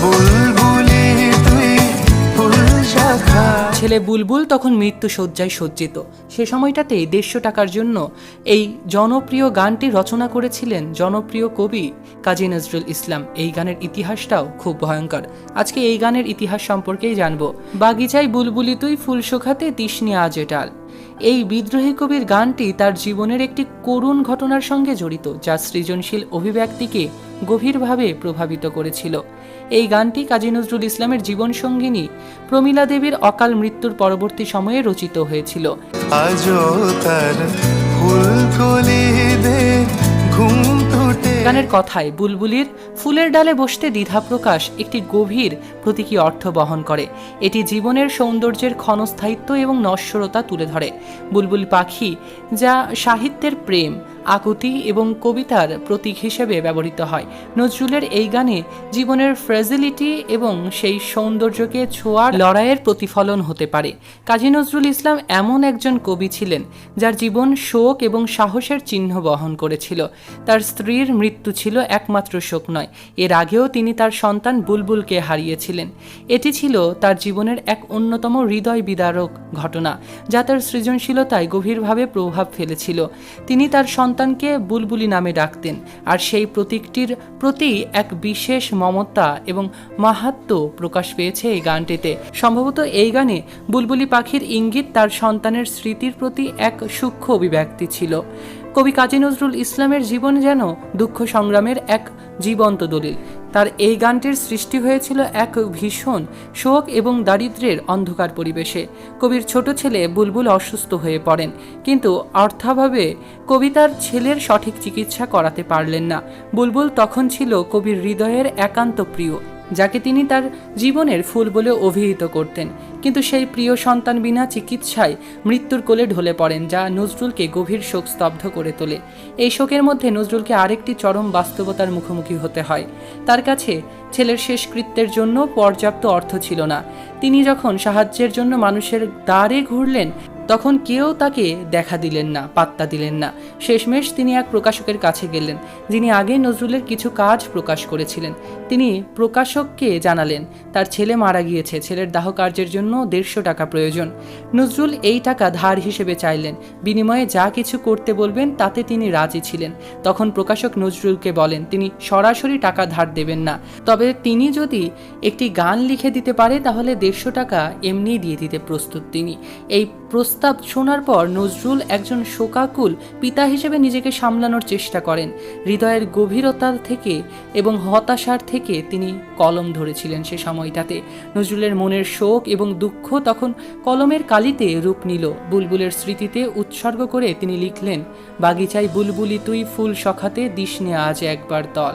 বুলবুলি ছেলে বুলবুল তখন মৃত্যু শয্যায় সজ্জিত। সে সময়টাতেই দেড়শো টাকার জন্য এই জনপ্রিয় গানটি রচনা করেছিলেন জনপ্রিয় কবি কাজী নজরুল ইসলাম। এই গানের ইতিহাসটাও খুব ভয়ঙ্কর। আজকে এই গানের ইতিহাস সম্পর্কেই জানব। বাগিচায় বুলবুলি তুই ফুল শোখাতে তিসনি আজ এটাল এই বিদ্রোহী কবির গানটি তার জীবনের একটি করুণ ঘটনার সঙ্গে জড়িত, যা সৃজনশীল অভিব্যক্তিকে গভীরভাবে প্রভাবিত করেছিল। এই গানটি কাজী নজরুল ইসলামের জীবন সঙ্গিনী প্রমীলা দেবীর অকাল মৃত্যুর পরবর্তী সময়ে রচিত হয়েছিল। ঘুম গানের কথায় বুলবুলির ফুলের ডালে বসতে দ্বিধা প্রকাশ একটি গভীর প্রতীকী অর্থ বহন করে। এটি জীবনের সৌন্দর্যের ক্ষণস্থায়িত্ব এবং নশ্বরতা তুলে ধরে। বুলবুল পাখি, যা সাহিত্যের প্রেম আকুতি এবং কবিতার প্রতীক হিসেবে ব্যবহৃত হয়। নজরুলের এই গানে জীবনের ফ্রেজিলিটি এবং সেই সৌন্দর্যকে ছোঁয়ার লড়াইয়ের প্রতিফলন হতে পারে। কাজী নজরুল ইসলাম এমন একজন কবি ছিলেন, যার জীবন শোক এবং সাহসের চিহ্ন বহন করেছিল। তার স্ত্রীর মৃত্যু ছিল একমাত্র শোক নয়, এর আগেও তিনি তার সন্তান বুলবুলকে হারিয়েছিলেন। এটি ছিল তার জীবনের এক অন্যতম হৃদয় বিদারক ঘটনা, যা তার সৃজনশীলতায় গভীরভাবে প্রভাব ফেলেছিল। তিনি তার সন্তানকে বুলবুলি নামে ডাকতেন, আর সেই প্রতীকটির প্রতি এক বিশেষ মমতা এবং মাহাত্ম প্রকাশ পেয়েছে এই গানটিতে। সম্ভবত এই গানে বুলবুলি পাখির ইঙ্গিত তার সন্তানের স্মৃতির প্রতি এক সূক্ষ্ম অভিব্যক্তি ছিল। কবি কাজী নজরুল ইসলামের জীবন যেন দুঃখ সংগ্রামের এক জীবন্ত দলিল। তার এই গানটির সৃষ্টি হয়েছিল এক ভীষণ শোক এবং দারিদ্রের অন্ধকার পরিবেশে। কবির ছোট ছেলে বুলবুল অসুস্থ হয়ে পড়েন, কিন্তু অর্থাভাবে কবি তার ছেলের সঠিক চিকিৎসা করাতে পারলেন না। বুলবুল তখন ছিল কবির হৃদয়ের একান্ত প্রিয়। যাকে তিনি তার জীবনের ফুল বলে অভিহিত করতেন। কিন্তু সেই প্রিয় সন্তান বিনা চিকিৎসায় মৃত্যুর কোলে ঢলে পড়েন, যা নজরুলকে গভীর শোক স্তব্ধ করে তোলে। এই শোকের মধ্যে নজরুলকে আরেকটি চরম বাস্তবতার মুখোমুখি হতে হয়। তার কাছে ছেলের শেষকৃত্যের জন্য পর্যাপ্ত অর্থ ছিল না। তিনি যখন সাহায্যের জন্য মানুষের দ্বারে ঘুরলেন তখন কেউ তাকে দেখা দিলেন না, পাত্তা দিলেন না। শেষমেশ তিনি এক প্রকাশকের কাছে গেলেন, যিনি আগে নজরুলের কিছু কাজ প্রকাশ করেছিলেন। তিনি প্রকাশককে জানালেন, তার ছেলে মারা গিয়েছে, ছেলের দাহ কার্যের জন্য দেড়শো টাকা প্রয়োজন। নজরুল এই টাকা ধার হিসেবে চাইলেন, বিনিময়ে যা কিছু করতে বলবেন তাতে তিনি রাজি ছিলেন। তখন প্রকাশক নজরুলকে বলেন, তিনি সরাসরি টাকা ধার দেবেন না। তবে তিনি যদি একটি গান লিখে দিতে পারে, তাহলে দেড়শো টাকা এমনিই দিয়ে দিতে প্রস্তুত তিনি। এই প্রস্তাব শোনার পর নজরুল একজন শোকাকুল পিতা হিসেবে নিজেকে সামলানোর চেষ্টা করেন। হৃদয়ের গভীরতা থেকে এবং হতাশার থেকে তিনি কলম ধরেছিলেন সে সময়টাতে। নজরুলের মনের শোক এবং দুঃখ তখন কলমের কালিতে রূপ নিল। বুলবুলের স্মৃতিতে উৎসর্গ করে তিনি লিখলেন, বাগিচায় বুলবুলি তুই ফুল সখাতে দিসনে আজ একবার দল।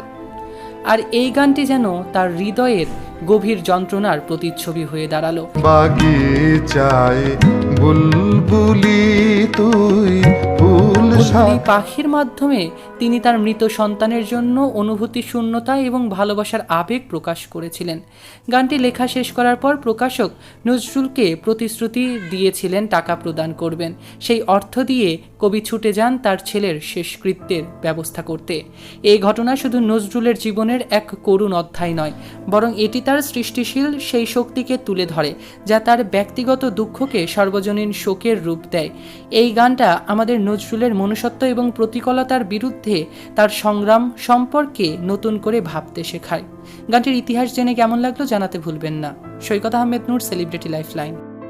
আর এই গানটি যেন তার হৃদয়ের গভীর যন্ত্রণার প্রতিচ্ছবি হয়ে দাঁড়াল। বাগিচায় বুলবুলি তুই ফুল পাখির মাধ্যমে তিনি তার মৃত সন্তানের জন্য অনুভূতি শূন্যতা এবং ভালোবাসার আবেগ প্রকাশ করেছিলেন। গানটি লেখা শেষ করার পর প্রকাশক নজরুলকে প্রতিশ্রুতি দিয়েছিলেন টাকা প্রদান করবেন। সেই অর্থ দিয়ে কবি ছুটে যান তার ছেলের শেষকৃত্যের ব্যবস্থা করতে। এই ঘটনা শুধু নজরুলের জীবনের এক করুণ অধ্যায় নয় বরং এটি তার সৃষ্টিশীল সেই শক্তিকে তুলে ধরে যা তার ব্যক্তিগত দুঃখকে সর্বজনীন শোকের রূপ দেয়। এই গানটা আমাদের নজরুলের মনুষ্যত্ব এবং প্রতিকূলতার বিরুদ্ধে তার সংগ্রাম সম্পর্কে নতুন করে ভাবতে শেখায়। গানটির ইতিহাস জেনে কেমন লাগল জানাতে ভুলবেন না। Saikat Ahmed Noor celebrity lifeline